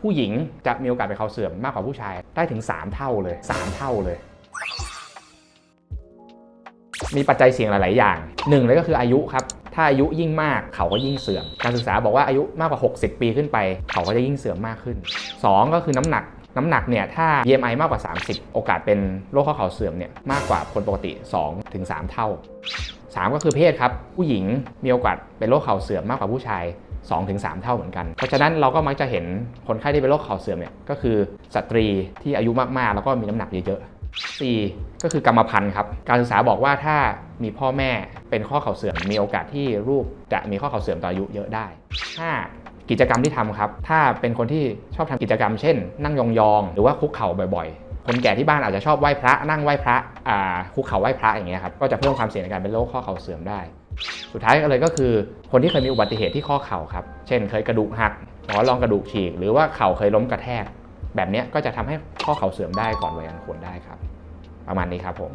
ผู้หญิงจะมีโอกาสเป็นเขาเสื่อมมากกว่าผู้ชายได้ถึง 3 เท่าเลย 3 เท่าเลย มีปัจจัยเสี่ยงหลาย ๆ อย่างหนึ่งเลยก็คืออายุครับ ถ้าอายุยิ่งมากเขาก็ยิ่งเสื่อม การศึกษาบอกว่าอายุมากกว่า 60 ปีขึ้นไป เขาก็จะยิ่งเสื่อมมากขึ้น 2 ก็คือน้ำหนักน้ำหนักเนี่ยถ้า BMI มากกว่า 30 โอกาสเป็นโรคข้อเข่าเสื่อมเนี่ยมากกว่าคนปกติ 2-3ถึง3เท่า 3 ก็คือเพศครับ ผู้หญิงมีโอกาสเป็นโรคเข่าเสื่อมมากกว่าผู้ชาย 2-3 เท่าเหมือนกัน เพราะฉะนั้นเราก็มักจะเห็นคนไข้ที่เป็นโรคเข่าเสื่อมเนี่ยก็คือสตรีที่อายุมากๆ แล้วก็มีน้ำหนักเยอะๆ 4 ก็คือกรรมพันธุ์ครับ การศึกษาบอกว่าถ้ามีพ่อแม่เป็นข้อเข่าเสื่อม มีโอกาสที่ลูกจะมีข้อเข่าเสื่อมต่ออายุเยอะได้ 5. กิจกรรมที่ทำครับ ถ้าเป็นคนที่ชอบทำกิจกรรมเช่น นั่งยองๆ หรือว่าคุกเข่าบ่อยๆ คนแก่ที่บ้านอาจจะชอบไหว้พระนั่งไหว้พระอ่าคุกเข่าไหว้พระอย่างเงี้ยครับก็จะเพิ่มความเสี่ยงในการเป็นโรคข้อเข่าเสื่อมได้ สุดท้ายก็เลยก็คือคนที่เคยมีอุบัติเหตุที่ข้อเข่าครับเช่น เคยกระดูกหักหมอลองกระดูกฉีก หรือว่าเข่าเคยล้มกระแทก แบบเนี้ยก็จะทำให้ข้อเข่าเสื่อมได้ก่อนวัยอันควรได้ครับ ประมาณนี้ครับผม